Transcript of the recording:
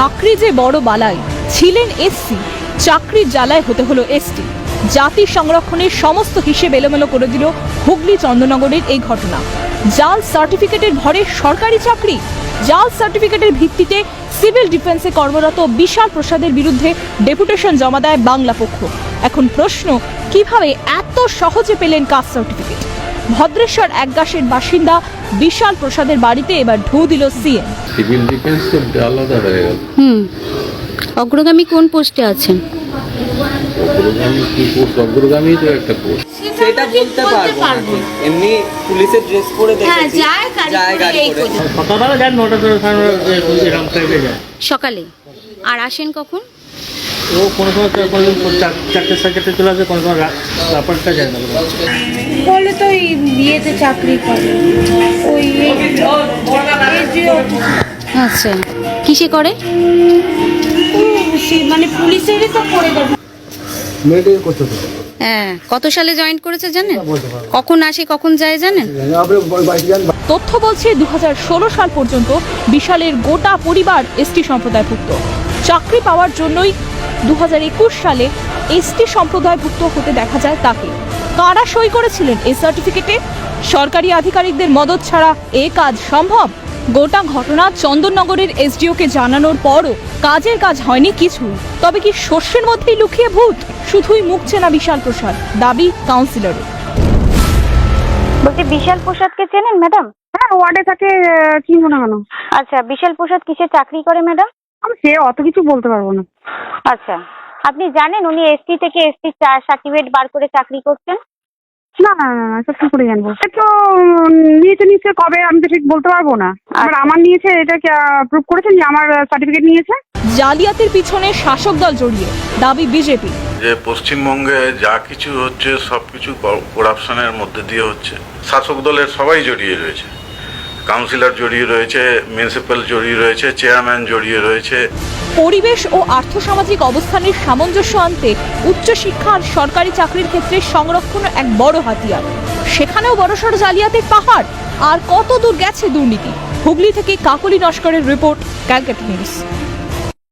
চাকরি যে বড় বালাই, ছিলেন এসসি চাকরির জ্বালায় হতে হলো এসটি জাতি সংরক্ষণের সমস্ত হিসেব এলোমেলো করে দিল হুগলি চন্দ্রনগরের এই ঘটনা। জাল সার্টিফিকেটের ভরে সরকারি চাকরি? জাল সার্টিফিকেটের ভিত্তিতে সিভিল ডিফেন্সে কর্মরত বিশাল প্রসাদের বিরুদ্ধে ডেপুটেশন জমা দেয় বাংলা পক্ষ। এখন প্রশ্ন, কীভাবে এত সহজে পেলেন কাস্ট সার্টিফিকেট? ভদ্রেশ্বর একগাসের বাসিন্দা বিশাল প্রসাদের বাড়িতে এবার ঢু দিল সিএম। সিভিল ডিফেন্স তো আলাদা হয়ে গেল। হুম। অগ্রগামী কোন পোস্টে আছেন? অগ্রগামী কি পোস্ট? অগ্রগামী তো একটা পোস্ট। সেটা বলতে পারব এমনি পুলিশের ড্রেস পরে দেখেছি। যায় গাড়ি করে সকালবেলা যান নটা এরকম টাইপে যায়। সকালে। আর আসেন কখন? ও কোনো সময় কোনো চারটে সাড়ে চারটে চলে আসে কোনো সময় রা- রাপারটা যায় না। বলে তো চাকরি করে। ওই আচ্ছা কিসে করে? মানে পুলিশেরই তো করে হ্যাঁ কত সালে জয়েন করেছে জানেন? কখন আসে কখন যায় জানেন? তথ্য বলছে দু হাজার ষোলো সাল পর্যন্ত বিশালের গোটা পরিবার এসটি সম্প্রদায়ভুক্ত। চাকরি পাওয়ার জন্যই দু হাজার একুশ সালে এসটি সম্প্রদায়ভুক্ত হতে দেখা যায় তাকে। কারা সই করেছিলেন এই সার্টিফিকেটে সরকারি আধিকারিকদের মদত ছাড়া এ কাজ সম্ভব? গোটা ঘটনা চন্দননগরের এসডিওকে জানানোর পরও কাজের কাজ হয়নি কিছু। তবে কি শস্যের মধ্যেই লুকিয়ে ভূত? শুধুই মুখ চেনা বিশাল প্রসাদ দাবি কাউন্সিলরের বলছি বিশাল প্রসাদকে চেনেন ম্যাডাম হ্যাঁ ওয়ার্ডে থাকে আহ, চিনবো না। কেন আচ্ছা বিশাল প্রসাদ কিসে চাকরি করে ম্যাডাম আমি সে অত কিছু বলতে পারব না। আচ্ছা। আপনি জানেন উনি এসটি থেকে এসটি সার্টিফিকেট বার করে চাকরি করছেন? না না না না কি করে জানব। সে তো নিয়েছে নিশ্চয় কবে আমি তো ঠিক বলতে পারব না। আমার আমার নিয়েছে এটা প্রুভ করেছেন যে আমার সার্টিফিকেট নিয়েছে? জালিয়াতির পিছনে শাসক দল জড়িয়ে দাবি বিজেপি। যে পশ্চিমবঙ্গে যা কিছু হচ্ছে সব কিছু করাপশনের মধ্যে দিয়ে হচ্ছে। শাসক দলের সবাই জড়িয়ে রয়েছে। কাউন্সিলর জড়িয়ে রয়েছে মিউনিসিপ্যাল জড়িয়ে রয়েছে চেয়ারম্যান জড়িয়ে রয়েছে। পরিবেশ ও আর্থসামাজিক অবস্থানের সামঞ্জস্য আনতে উচ্চশিক্ষা আর সরকারি চাকরির ক্ষেত্রে সংরক্ষণ এক বড় হাতিয়ার। সেখানেও বড়সড় জালিয়াতির পাহাড়। আর কত দূর গেছে দুর্নীতি? হুগলি থেকে কাকলি নস্করের রিপোর্ট, ক্যালকাটা নিউজ।